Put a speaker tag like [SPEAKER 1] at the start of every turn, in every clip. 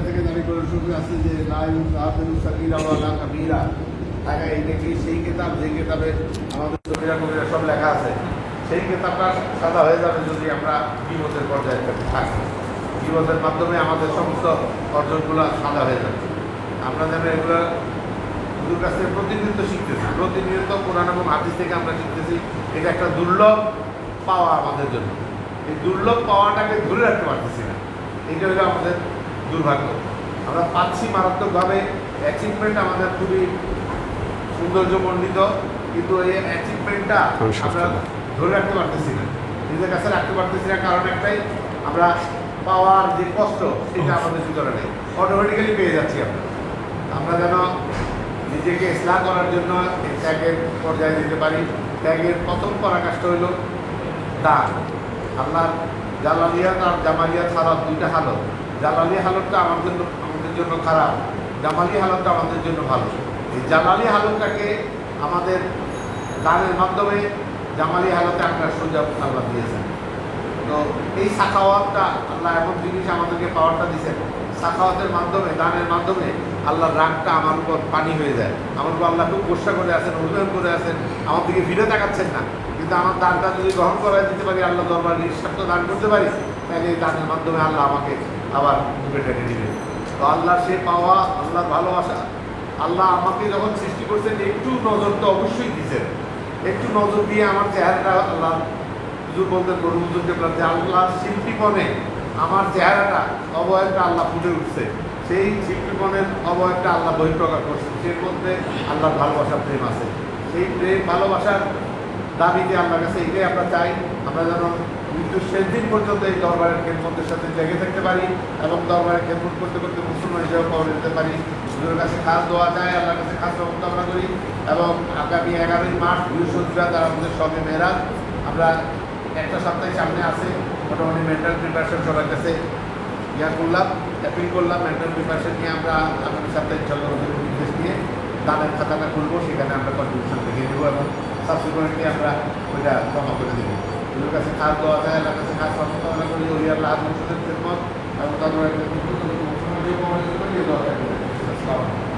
[SPEAKER 1] জায়গা থেকে দাবি করে শুরু আছে যে সেই কিতাব, যে কিতাবে আমাদের কবিরা কবিরা সব লেখা আছে, সেই কিতাবটা সাদা হয়ে যাবে যদি আমরা বিপদের পর্যায়ে থাকি। বিপদের মাধ্যমে আমাদের সমস্ত অর্জনগুলো সাদা হয়ে যাবে। আমরা যেন এগুলো গুরুর কাছ থেকে প্রতিনিয়ত শিখতেছি। প্রতিনিয়ত কোরআন এবং হাদিস থেকে আমরা শিখতেছি, এটা একটা দুর্লভ পাওয়া আমাদের জন্য। এই দুর্লভ পাওয়াটাকে ধরে রাখতে পারতেছি না। এটা হলো আমাদের দুর্ভাগ্য। আমরা পাচ্ছি মারাত্মকভাবে। অ্যাচিভমেন্ট আমাদের খুবই সৌন্দর্যমণ্ডিত কিন্তু এই অ্যাচিভমেন্টটা আমরা ধরে রাখতে পারতেছি না। নিজের কাছে রাখতে পারতেছি না কারণ একটাই আমরা পাওয়ার যে কষ্ট সেটা আমাদের ভিতরে নেই। অটোমেটিক্যালি পেয়ে যাচ্ছি আমরা। আমরা যেন নিজেকে ইসলাম করার জন্য এই ত্যাগের পর্যায়ে দিতে পারি। ত্যাগের প্রথম পরাকাষ্ঠ হইল দান। আল্লাহ জালালিয়াত আর জামালিয়া ছাড়া দুইটা হালত জালালি হালতটা আমাদের জন্য আমাদের জন্য খারাপ। জামালি হালতটা আমাদের জন্য ভালো। এই জালালি হালতটাকে আমাদের দানের মাধ্যমে জামালি হালতে আমরা সুযোগ আল্লাহ দিয়েছেন। তো এই সাখাওয়াতটা আল্লাহ এমন জিনিস আমাদেরকে পাওয়ারটা দিয়েছেন। সাখাওয়াতের মাধ্যমে দানের মাধ্যমে আল্লাহর রাগটা আমার উপর পানি হয়ে যায়। আমার উপর আল্লাহ খুব গোসা করে আছেন অভিনয় করে আছেন, আমার দিকে ফিরে তাকাচ্ছেন না। কিন্তু আমার দানটা যদি গ্রহণ করাই দিতে পারি আল্লাহ দরবার নিঃস্বার্থ দান করতে পারি, তাহলে এই দানের মাধ্যমে আল্লাহ আমাকে আবার বুকে টেনে নেবেন তো আল্লাহর সে পাওয়া আল্লাহর ভালোবাসা, আল্লাহ আমাকে যখন সৃষ্টি করছেন, একটু নজর তো অবশ্যই দিয়েছেন। একটু নজর দিয়ে আমার চেহারাটা আল্লাহ হুজুর বলতেন গরু হুজুরকে যে আল্লাহর শিল্পীপণে আমার চেহারাটা, অবয়বটা আল্লাহ ফুটে উঠছে। সেই শিল্পীপণের অবয়বটা আল্লাহ বহিঃপ্রকাশ করছেন। সেই মধ্যে আল্লাহর ভালোবাসার প্রেম আছে। সেই প্রেম, ভালোবাসার দাবিতে আল্লাহর কাছে এটাই আমরা চাই। আমরা যেন মৃত্যুর শেষ দিন পর্যন্ত এই দরবারের খেদমতের সাথে জেগে থাকতে পারি এবং দরবারের খেদমত করতে করতে মুসলমান হিসেবে পাওয়া যেতে পারি। হুজুরের কাছে খাস দেওয়া যায় আল্লাহর কাছে খাস আমরা করি এবং আগামী এগারোই মার্চ বৃহস্পতিবার তারা আমাদের সবে মেয়েরাজ আমরা একটা সপ্তাহের সামনে আছে, মোটামুটি মেন্টাল প্রিপারেশন সবার কাছে ইয়া করলাম অ্যাপিল করলাম মেন্টাল প্রিপারেশন নিয়ে আমরা আগামী সপ্তাহে ইনশাল্লাহ নির্দেশ নিয়ে দানের খাতাটা খুলবো, সেখানে আমরা কন্ট্রিবিউশন দেখে দেবো এবং সাবসিকুয়েন্টলি আমরা ওইটা জমা করে দেবো। কাছে খাস দেওয়া যায় আল্লাহর কাছে খাস রহমত আমরা করি ওই আল্লাহ মুসলিম খেদমত এবং তারপরে আসসালামু আলাইকুম।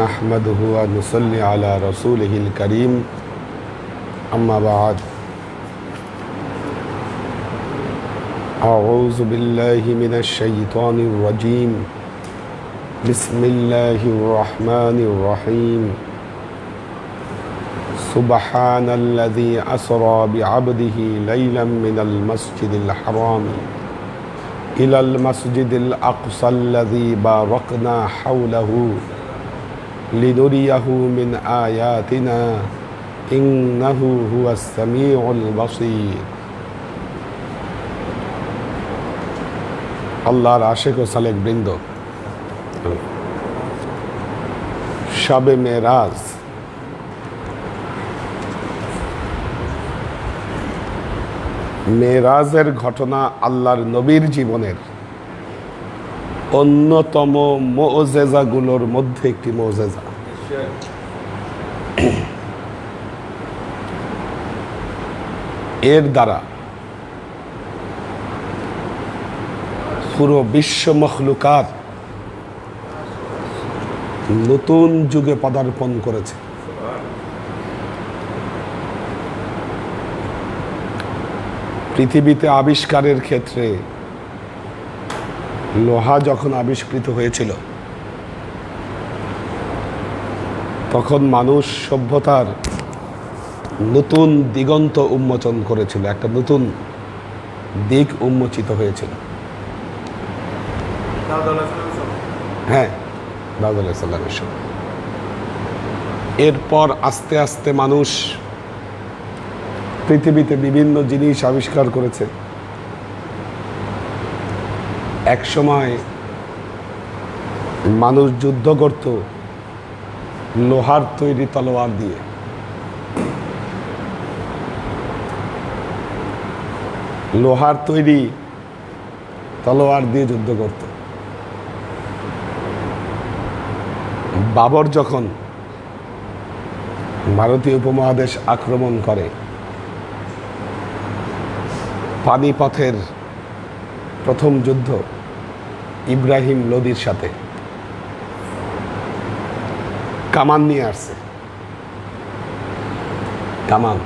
[SPEAKER 2] نحمده ونصلي على رسوله الكريم. أما بعد. أعوذ بالله من الشيطان الرجيم. بسم الله الرحمن الرحيم. سبحان الذي أسرى بعبده ليلا من المسجد الحرام إلى المسجد الأقصى الذي باركنا حوله. লিনুরিয়াহু মিন আয়াতিনা ইন্নাহু হুয়াস সামিউল বাসীর আল্লাহর আশেক ও সালেক বৃন্দ। শবে মেরাজ। মেরাজের ঘটনা আল্লাহর নবীর জীবনের। অন্যতম মোজেজাগুলোর মধ্যে একটি মোজেজা। এর দ্বারা পুরো বিশ্ব মখলুকাত নতুন যুগে পদার্পণ করেছে। পৃথিবীতে আবিষ্কারের ক্ষেত্রে লোহা যখন আবিষ্কৃত হয়েছিল, তখন মানুষ সভ্যতার নতুন দিগন্ত উন্মোচন করেছিল, একটা নতুন দিক উন্মোচিত হয়েছিল। হ্যাঁ দাউদ সময় এরপর আস্তে আস্তে মানুষ পৃথিবীতে বিভিন্ন জিনিস আবিষ্কার করেছে। এক সময় মানুষ যুদ্ধ করত লোহার তৈরি তলোয়ার দিয়ে। লোহার তৈরি তলোয়ার দিয়ে যুদ্ধ করত। বাবর যখন ভারতীয় উপমহাদেশ আক্রমণ করে, পানিপথের প্রথম যুদ্ধ ইব্রাহিম লোদির সাথে। কামান নিয়ে আসছে। কামান।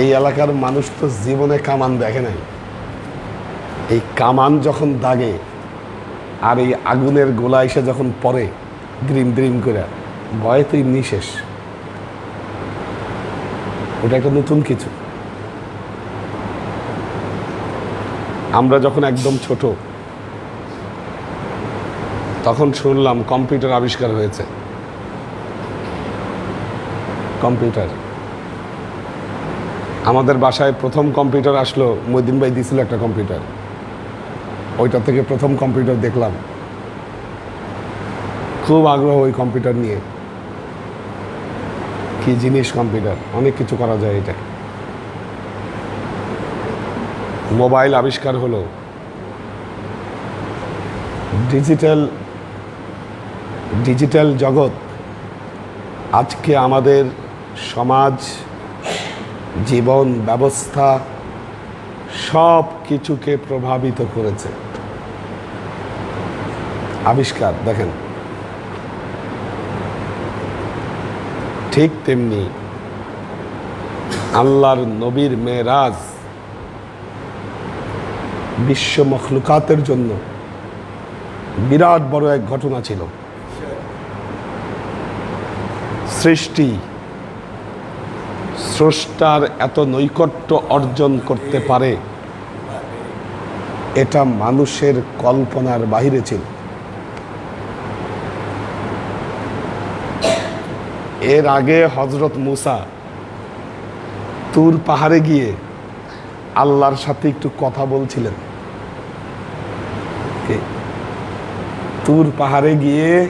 [SPEAKER 2] এই এলাকার মানুষ তো জীবনে কামান দেখে নাই। এই কামান যখন দাগে, আর এই আগুনের গোলা এসে যখন পরে দ্রিম দ্রিম করে ভয়ে তো এমনি শেষ ওটা একটা নতুন কিছু। আমরা যখন একদম ছোট, তখন শুনলাম কম্পিউটার আবিষ্কার হয়েছে। কম্পিউটার। আমাদের বাসায় প্রথম কম্পিউটার আসলো মদিন ভাই দিছিল একটা কম্পিউটার। ওইটা থেকে প্রথম কম্পিউটার দেখলাম। খুব আগ্রহ ওই কম্পিউটার নিয়ে। কি জিনিস কম্পিউটার? অনেক কিছু করা যায় এটা। মোবাইল আবিষ্কার হলো। ডিজিটাল ডিজিটাল জগৎ আজকে আমাদের সমাজ, জীবন, ব্যবস্থা সব কিছুকে প্রভাবিত করেছে। আবিষ্কার, দেখেন। ঠিক তেমনি আল্লাহর নবীর মেরাজ বিশ্ব মখলুকাতের জন্য বিরাট বড় এক ঘটনা ছিল। সৃষ্টি স্রষ্টার এত নৈকট্য অর্জন করতে পারে, এটা মানুষের কল্পনার বাহিরে ছিল। এর আগে হজরত মুসা তুর পাহাড়ে গিয়ে আল্লাহর সাথে একটু কথা বলছিলেন। তুর পাহাড়ে গিয়ে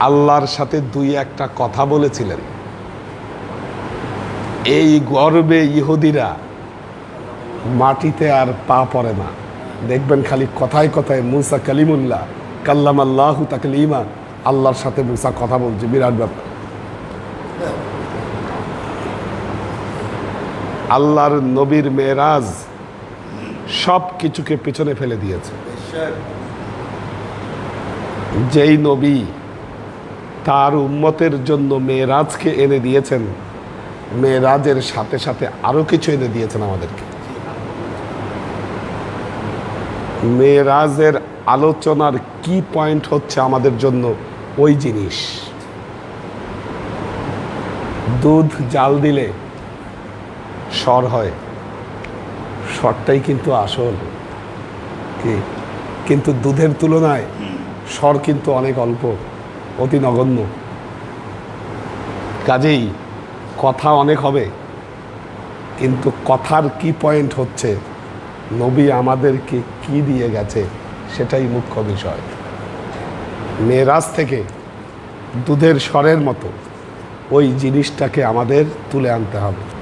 [SPEAKER 2] আল্লাহর সাথে দুই একটা কথা বলেছিলেন। এই গর্বে ইহুদিরা মাটিতে আর পা পড়ে না। দেখবেন খালি কথায় কথায় মুসা কালিমুল্লাহ কাল্লাম আল্লাহ তাকলিমা, আল্লাহর সাথে মুসা কথা বলছে, বিরাট ব্যাপার। আল্লাহর নবীর মেয়েরাজ সব কিছুকে পিছনে ফেলে দিয়েছে। যেই নবী তার উম্মতের জন্য মেয়েরাজকে এনে দিয়েছেন, মেয়েরাজের সাথে সাথে আরও কিছু এনে দিয়েছেন আমাদেরকে। মেয়েরাজের আলোচনার কি পয়েন্ট হচ্ছে আমাদের জন্য ওই জিনিস। দুধ জাল দিলে স্বর হয়। স্বরটাই কিন্তু আসল। কি? কিন্তু দুধের তুলনায় স্বর কিন্তু অনেক অল্প, অতি নগণ্য। কাজেই কথা অনেক হবে, কিন্তু কথার কি পয়েন্ট হচ্ছে, নবী আমাদেরকে কি দিয়ে গেছে, সেটাই মুখ্য বিষয়। মেয়েরাজ থেকে দুধের স্বরের মতো ওই জিনিসটাকে আমাদের তুলে আনতে হবে।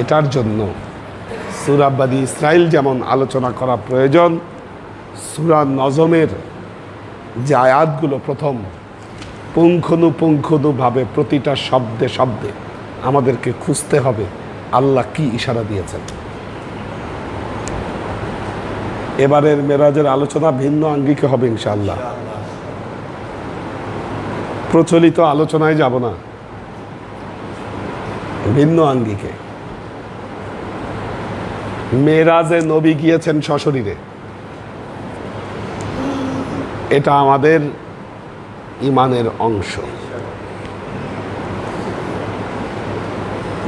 [SPEAKER 2] এটার জন্য সুরাবাদী ইসরায়েল যেমন আলোচনা করা প্রয়োজন, সুরা নজমের যে আয়াতগুলো প্রথম, পুঙ্খানুপুঙ্খানুভাবে প্রতিটা শব্দে শব্দে আমাদেরকে খুঁজতে হবে আল্লাহ কি ইশারা দিয়েছেন। এবারের মেরাজের আলোচনা ভিন্ন আঙ্গিকে হবে ইনশাআল্লাহ। প্রচলিত আলোচনায় যাব না। ভিন্ন আঙ্গিকে। মেরাজে নবী গিয়েছেন সশরীরে। এটা আমাদের ইমানের অংশ।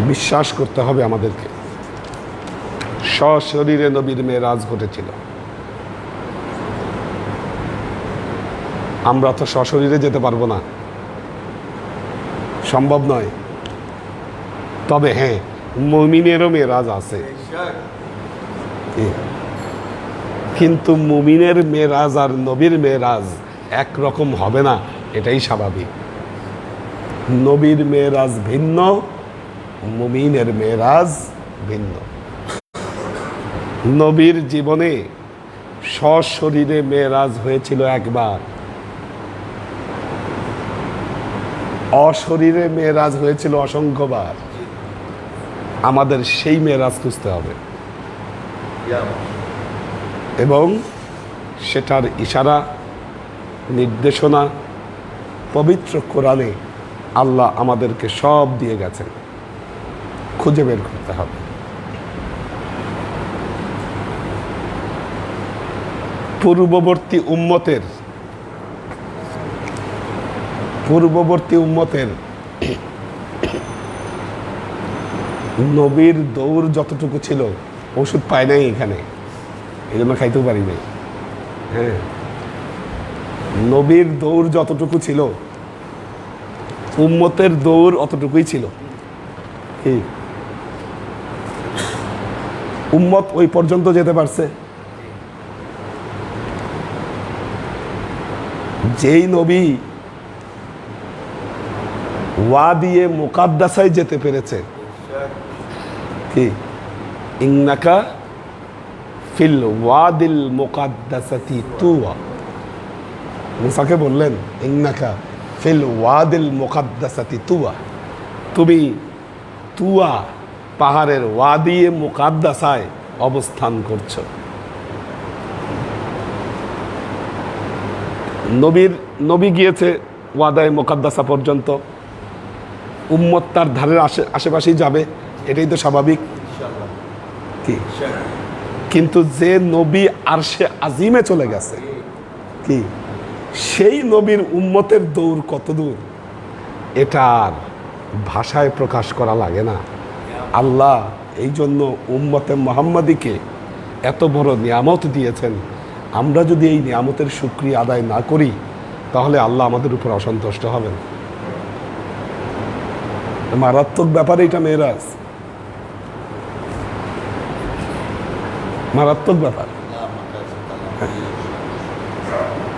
[SPEAKER 2] বিশ্বাস করতে হবে আমাদেরকে। সশরীরে নবীর মেয়েরাজ ঘটেছিল। আমরা তো সশরীরে যেতে পারব না। সম্ভব নয়। তবে হ্যাঁ মমিনেরও মেয়েরাজ আছে। কি? কিন্তু মুমিনের মেয়েরাজ আর নবীর মেয়েরাজ একরকম হবে না, এটাই স্বাভাবিক। নবীর মেয়েরাজ ভিন্ন, মুমিনের মেয়েরাজ ভিন্ন। নবীর জীবনে সশরীরে মেয়েরাজ হয়েছিল একবার। অশরীরে মেয়েরাজ হয়েছিল অসংখ্যবার। আমাদের সেই মেয়েরাজ খুঁজতে হবে। এবং সেটার ইশারা, নির্দেশনা পবিত্র কোরআনে আল্লাহ আমাদেরকে সব দিয়ে গেছেন। খুঁজে বের করতে হবে। পূর্ববর্তী উম্মতের পূর্ববর্তী উম্মতের নবীর দৌড় যতটুকু ছিল ওষুধ পায় নাই এখানে। এই জন্য খাইতেও পারি নাই। হ্যাঁ। নবীর দৌড় যতটুকু ছিল, উম্মতের দৌড় অতটুকুই ছিল। কি? উম্মত ওই পর্যন্ত যেতে পারছে। যেই নবী ওয়া দিয়ে মোকাদ্দাসায় যেতে পেরেছে। কি? ইন্নাকা ফিল ওয়াদিল মোকাদ্দাসাতি তুয়া মুসাকে বললেন ইন্নাকা ফিল ওয়াদিল মোকাদ্দাসাতি তুয়া তুমি তুয়া পাহাড়ের ওয়াদিয়ে মোকাদ্দাসায় অবস্থান করছ। নবীর, নবী গিয়েছে ওয়াদায় মোকাদ্দাসা পর্যন্ত। উম্মত তার ধারের আশে আশেপাশেই যাবে। এটাই তো স্বাভাবিক। কি? কিন্তু যে নবী আর সে আজিমে চলে গেছে কি? সেই নবীর উম্মতের দৌড় কত দূর? এটা আর ভাষায় প্রকাশ করা লাগে না। আল্লাহ এই জন্য উম্মতে মোহাম্মদীকে এত বড় নিয়ামত দিয়েছেন। আমরা যদি এই নিয়ামতের সুক্রিয়া আদায় না করি তাহলে আল্লাহ আমাদের উপর অসন্তুষ্ট হবেন। মারাত্মক ব্যাপার এটা মেয়েরাজ। মারাত্মক ব্যাপার।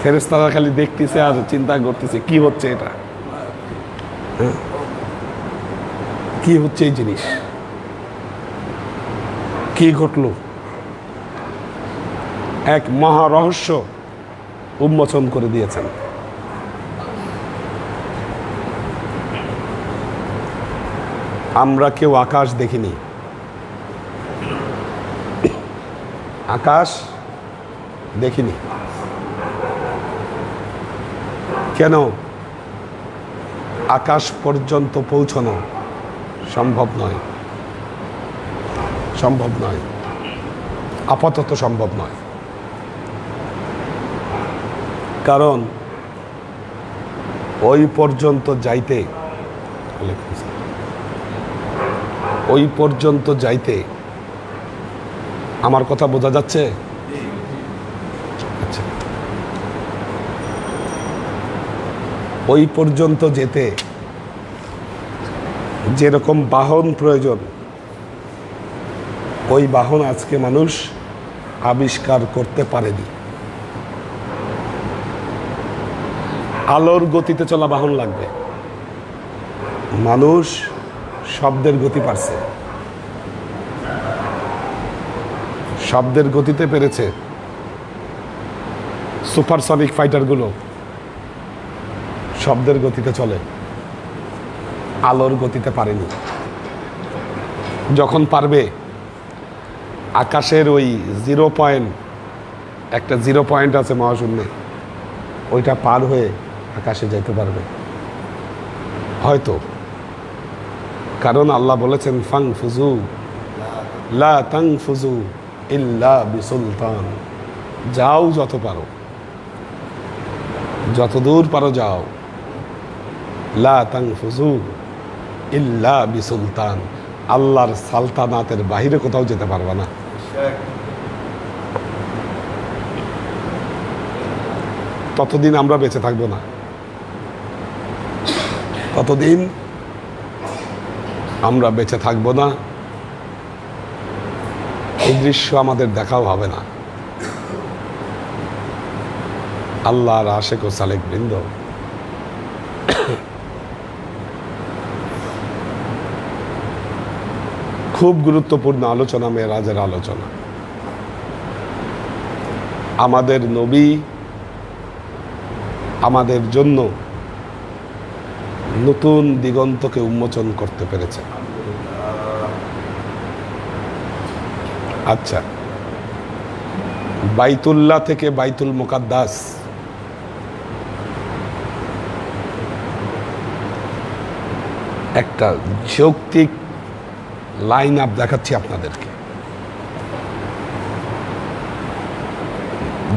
[SPEAKER 2] ফেরেস্তারা খালি দেখতেছে আর চিন্তা করতেছে, কি হচ্ছে এটা? হ্যাঁ? কি হচ্ছে এই জিনিস? কি ঘটলো? এক মহা রহস্য উন্মোচন করে দিয়েছেন। আমরা কেউ আকাশ দেখিনি। আকাশ দেখিনি। কেন? আকাশ পর্যন্ত পৌঁছানো সম্ভব নয়। সম্ভব নয়। আপাতত সম্ভব নয়। কারণ ওই পর্যন্ত যাইতে ওই পর্যন্ত যাইতে আমার কথা বোঝা যাচ্ছে? আচ্ছা। ওই পর্যন্ত যেতে যেরকম বাহন প্রয়োজন, ওই বাহন আজকে মানুষ আবিষ্কার করতে পারেনি। আলোর গতিতে চলা বাহন লাগবে। মানুষ শব্দের গতি পারছে শব্দের গতিতে পেরেছে সুপারসনিক ফাইটারগুলো। শব্দের গতিতে চলে। আলোর গতিতে পারেনি। যখন পারবে, আকাশের ওই জিরো পয়েন্ট, একটা জিরো পয়েন্ট আছে মহাশূন্যে, ওইটা পার হয়ে আকাশে যেতে পারবে। হয়তো। কারণ আল্লাহ বলেছেন ফাং ফুজু লা তাং ফুজু ইল্লা বিসুলতান। যাও যত পারো। যত দূর পারো যাও। লা তাং ফুজু ইল্লা বিসুলতান। আল্লাহর সালতানাতের বাহিরে কোথাও যেতে পারবে না। ততদিন আমরা বেঁচে থাকব না। ততদিন আমরা বেঁচে থাকব না। এই দৃশ্য আমাদের দেখাও হবে না। আল্লাহর আশেক ও সালেক বৃন্দ। খুব গুরুত্বপূর্ণ আলোচনা মেয়েরাজের আলোচনা। আমাদের নবী আমাদের জন্য নতুন দিগন্তকে উন্মোচন করতে পেরেছে আচ্ছা। বাইতুল্লাহ থেকে বাইতুল মোকাদ্দাস। একটা যৌক্তিক লাইন আপ দেখাচ্ছি আপনাদেরকে।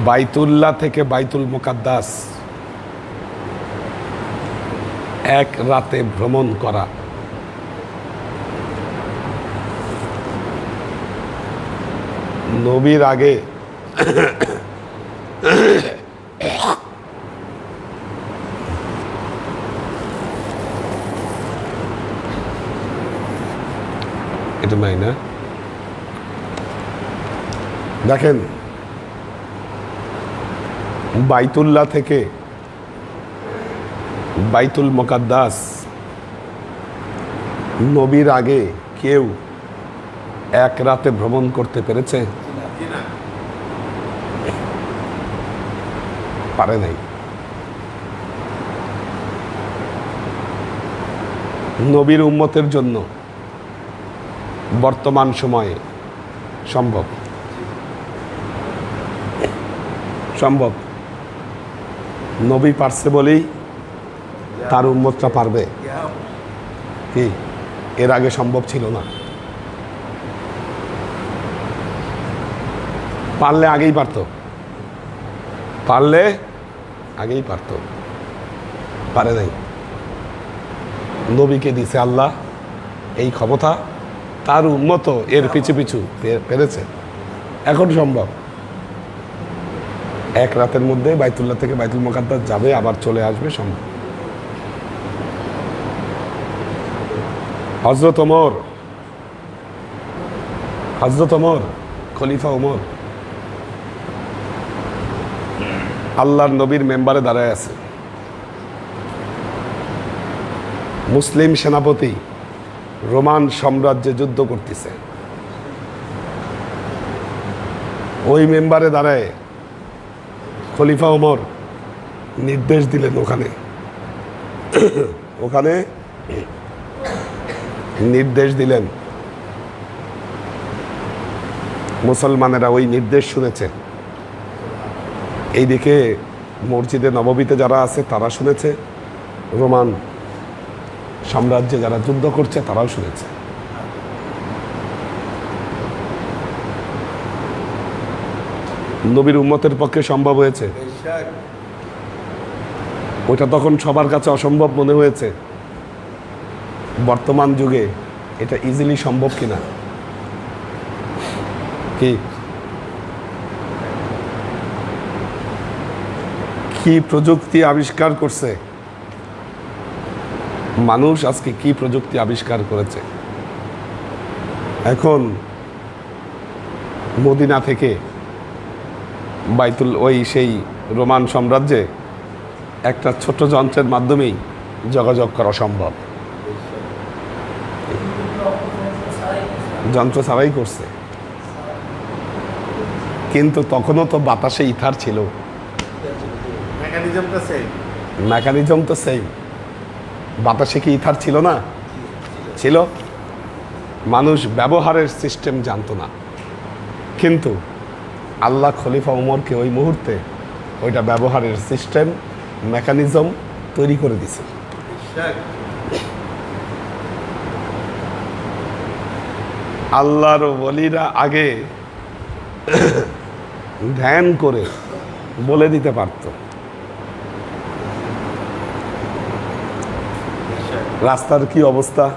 [SPEAKER 2] বাইতুল্লাহ থেকে বাইতুল মোকাদ্দাস। এক রাতে ভ্রমণ করা। নবীর আগে। এটা নাই না দেখেন বাইতুল্লাহ থেকে বাইতুল মোকাদ্দাস নবীর আগে কেউ এক রাতে ভ্রমণ করতে পেরেছে? পারে নাই। নবীর উম্মতের জন্য বর্তমান সময়ে সম্ভব। সম্ভব। নবী পারছে বলেই তার উন্মতটা পারবে। কি? এর আগে সম্ভব ছিল না। পারলে আগেই পারতো। পারলে আগেই পারতো। পারে নাই। নবীকে দিছে আল্লাহ, এই ক্ষমতা তার উন্মত এর পিছু পিছু পেরেছে। এখন সম্ভব। এক রাতের মধ্যে বাইতুল্লাহ থেকে বাইতুল মোকাদ্দাস যাবে, আবার চলে আসবে, সম্ভব। হজরত ওমর। হজরত ওমর, খলিফা ওমর। আল্লাহর নবীর মেম্বারে দাঁড়ায় আছে। মুসলিম সেনাপতি রোমান সাম্রাজ্যে যুদ্ধ করতেছে। ওই মেম্বারে দাঁড়ায় খলিফা ওমর নির্দেশ দিলেন ওখানে। ওখানে নির্দেশ দিলেন। মুসলমানেরা ওই নির্দেশ শুনেছেন। এইদিকে মসজিদে নববীতে যারা আছে, তারা শুনেছে। রোমান সাম্রাজ্যে যারা যুদ্ধ করছে, তারাও শুনেছে। নবীর উম্মতের পক্ষে সম্ভব হয়েছে। ওটা তখন সবার কাছে অসম্ভব মনে হয়েছে। বর্তমান যুগে এটা ইজিলি সম্ভব কিনা? কি? কি প্রযুক্তি আবিষ্কার করছে? মানুষ আজকে কি প্রযুক্তি আবিষ্কার করেছে? এখন মদিনা থেকে বাইতুল, ওই সেই রোমান সাম্রাজ্যে একটা ছোট যন্ত্রের মাধ্যমেই যোগাযোগ করা সম্ভব। যন্ত্র ছাড়াই করছে। কিন্তু তখনও তো বাতাসে ইথার ছিল।
[SPEAKER 1] মেকানিজমটা সেম
[SPEAKER 2] মেকানিজম তো সেম বাতাসে কি ইথার ছিল না? ছিল। মানুষ ব্যবহারের সিস্টেম জানতো না। কিন্তু আল্লাহ খলিফা উমরকে ওই মুহূর্তে ওইটা ব্যবহারের সিস্টেম মেকানিজম তৈরি করে দিছে। আল্লাহর বলিরা আগে ধ্যান করে বলে দিতে পারত। রাস্তার কি অবস্থা?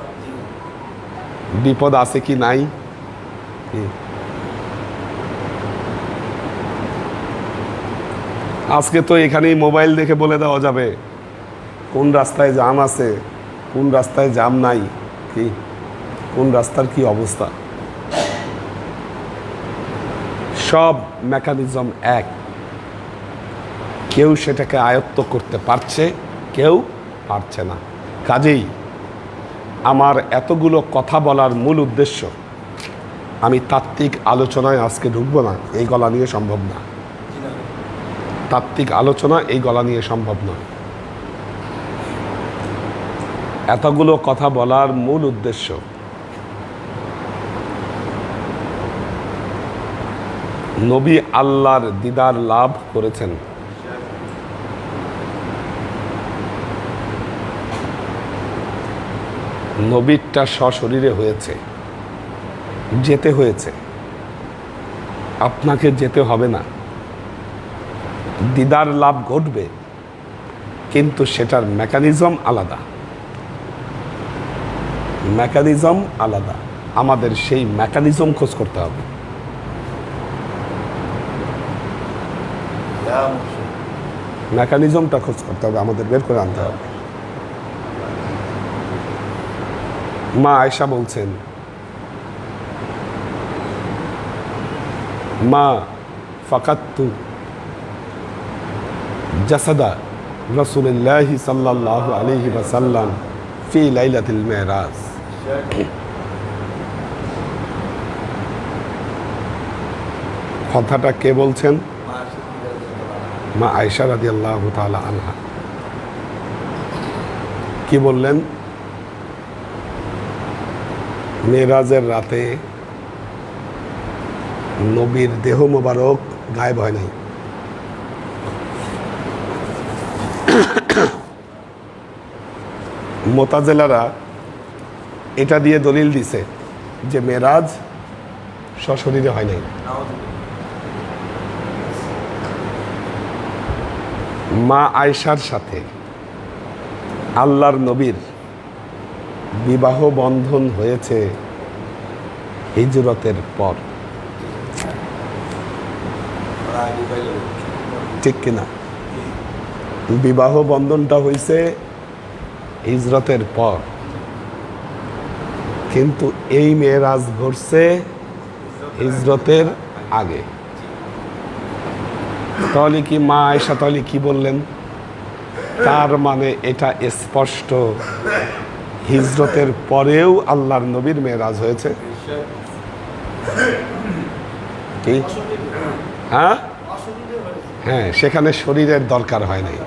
[SPEAKER 2] বিপদ আছে কি নাই? আজকে তো এখানেই মোবাইল দেখে বলে দেওয়া যাবে। কোন রাস্তায় জাম আছে? কোন রাস্তায় জাম নাই? কি? কোন রাস্তার কি অবস্থা? সব মেকানিজম এক। কেউ সেটাকে আয়ত্ত করতে পারছে, কেউ পারছে না। কাজেই আমার এতগুলো কথা বলার মূল উদ্দেশ্য, আমি তাত্ত্বিক আলোচনায় আজকে ঢুকবো না, এই গলা নিয়ে সম্ভব না। তাত্ত্বিক আলোচনা এই গলা নিয়ে সম্ভব নয় এতগুলো কথা বলার মূল উদ্দেশ্য, নবী আল্লাহর দিদার লাভ করেছেন। নবীরটা সশরীরে হয়েছে যেতে হয়েছে। আপনাকে যেতে হবে না। দিদার লাভ ঘটবে কিন্তু সেটার মেকানিজম আলাদা। মেকানিজম আলাদা। আমাদের সেই মেকানিজম খোঁজ করতে হবে। মেকানিজমটা খোঁজ করতে হবে আমাদের বের করে আনতে হবে। মা আয়সা বলছেন, মা ফাকাত্তু জাসাদা রসুল্লাহ সাল্লাহ আলহি ওয়াসাল্লাম ফি লাইলাতিল মেহরাজ কথাটা কে বলছেন? মা আয়সা রাদি আল্লাহ আনহা। কি বললেন? মেরাজের রাতে নবীর দেহ মোবারক গায়েব হয় নাই। মোতাজেলারা এটা দিয়ে দলিল দিছে যে মেরাজ সশরীরে হয় নাই। মা আয়সার সাথে আল্লাহর নবীর বিবাহ বন্ধন হয়েছে হিজরতের পর। ঠিক কিনা? বিবাহ বন্ধনটা হয়েছে হিজরতের পর। কিন্তু এই মেয়েরাজ ঘটছে হিজরতের আগে। তাহলে কি মা আয়সা তাহলে কি বললেন, তার মানে এটা স্পষ্ট হিজরতের পরেও আল্লাহর নবীর মেয়েরাজ হয়েছে। কি? হ্যাঁ? হ্যাঁ সেখানে শরীরের দরকার হয় নাই।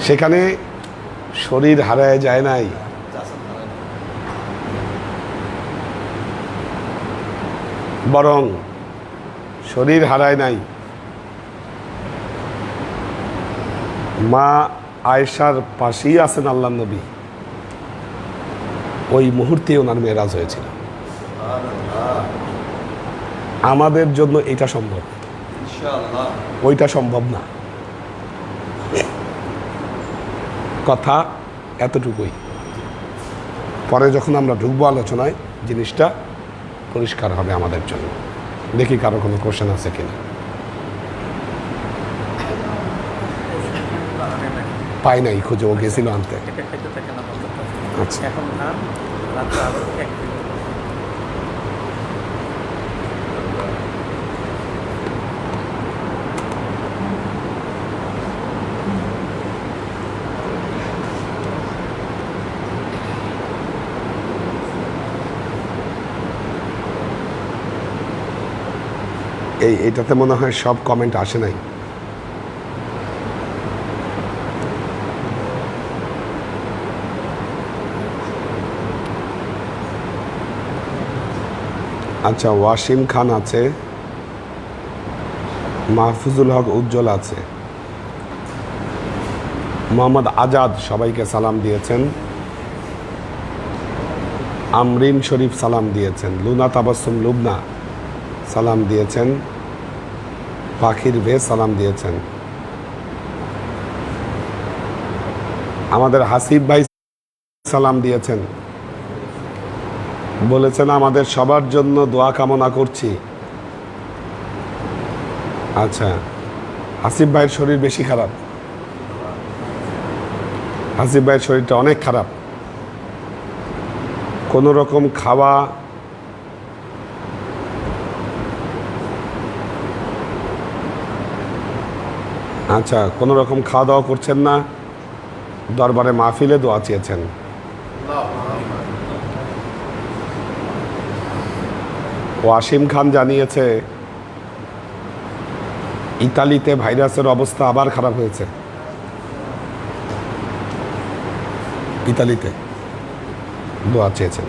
[SPEAKER 2] সেখানে শরীর হারায় যায় নাই। বরং শরীর হারায় নাই। মা আয়েশার পাশেই আছেন আল্লাহ নবী। ওই মুহূর্তে ওনার মেয়েরাজ হয়েছিল। আমাদের জন্য এটা সম্ভব। ওইটা সম্ভব না। কথা এতটুকুই। পরে যখন আমরা ঢুকবো আলোচনায় জিনিসটা পরিষ্কার হবে আমাদের জন্য। দেখি কারও কোনো কোশ্চেন আছে কিনা। পাই নাই খুঁজে ও গেছিল আনতে। আচ্ছা।
[SPEAKER 3] এখন খান রাত্রে আবার এক
[SPEAKER 2] এই এটাতে মনে হয় সব কমেন্ট আসে নাই। আচ্ছা ওয়াসিম খান আছে, মাহফুজুল হক উজ্জ্বল আছে। মোহাম্মদ আজাদ সবাইকে সালাম দিয়েছেন। আমরিন শরীফ সালাম দিয়েছেন। লুনা তাবাসুম লুবনা সালাম দিয়েছেন। পাখির ভে সালাম দিয়েছেন। আমাদের হাসিব ভাই সালাম দিয়েছেন। বলেছেন, আমাদের সবার জন্য দোয়া কামনা করছি। আচ্ছা হাসিব ভাইয়ের শরীর বেশি খারাপ। হাসিব ভাইয়ের শরীরটা অনেক খারাপ। কোনো রকম খাওয়া আচ্ছা কোনো রকম খাওয়া দাওয়া করছেন না? দরবারে মাহফিলে দোয়া চেয়েছেন। ওয়াসিম খান জানিয়েছে, ইতালিতে ভাইরাসের অবস্থা আবার খারাপ হয়েছে। ইতালিতে। দোয়া চেয়েছেন।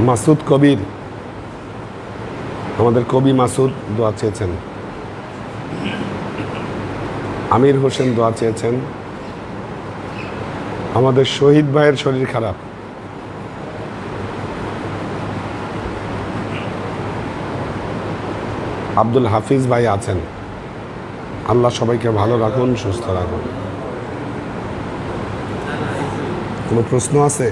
[SPEAKER 2] মাসুদ কবির, আমাদের কবি মাসুদ দোয়া চেয়েছেন। আমির হোসেন দোয়া চেয়েছেন। আমাদের শহীদ ভাইয়ের শরীর খারাপ। আব্দুল হাফিজ ভাই আছেন। আল্লাহ সবাইকে ভালো রাখুন, সুস্থ রাখুন। কোনো প্রশ্ন আছে?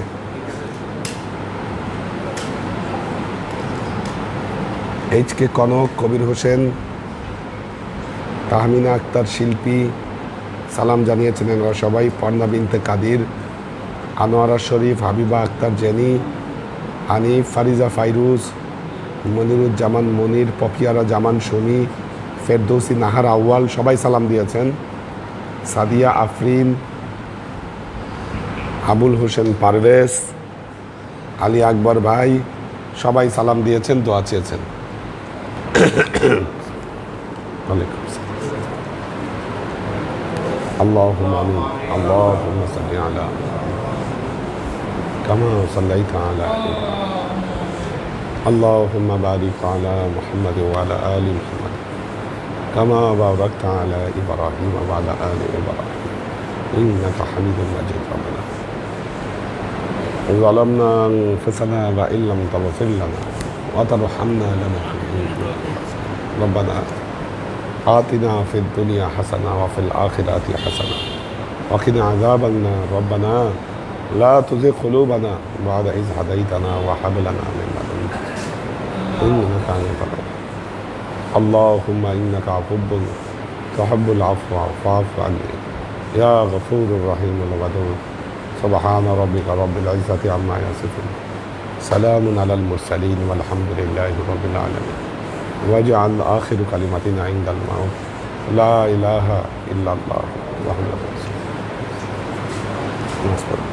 [SPEAKER 2] এইচ কে কনক, কবির হোসেন, তাহমিনা আক্তার শিল্পী, সালাম জানিয়েছেন এনারা সবাই পর্ণা বিনতে কাদির, আনোয়ারা শরীফ, হাবিবা আক্তার জেনি আনিফ ফারিজা ফাইরুজ মনিরুজ্জামান, মনির পপিয়ারা জামান, সমী, ফেরদৌসি, নাহার, আউয়াল, সবাই সালাম দিয়েছেন। সাদিয়া, আফরিন, আবুল হোসেন পারভেজ, আলী আকবর ভাই, সবাই সালাম দিয়েছেন, দোয়া চেয়েছেন। আল্লাহ আল্লাহ কামা সাল্লাই তালা اللهم بارك على محمد وعلى آل محمد كما باركت على إبراهيم وعلى آل إبراهيم. إنك حميد مجيد ربنا. ظلمنا أنفسنا وإن لم تغفر لنا وترحمنا لنكونن. ربنا آتنا في الدنيا حسنة وفي الآخرة حسنة. وقنا عذاب النار. ربنا لا تزغ قلوبنا بعد إذ هديتنا وهب لنا من اللهم إنك عفو تحب العفو فاعف عني. يا غفور رحيم الودود سبحان ربك رب العزة عما يصفون. سلام على المرسلين والحمد لله رب العالمين. واجعل آخر كلمتنا عند الموت. لا إله إلا الله محمد رسول الله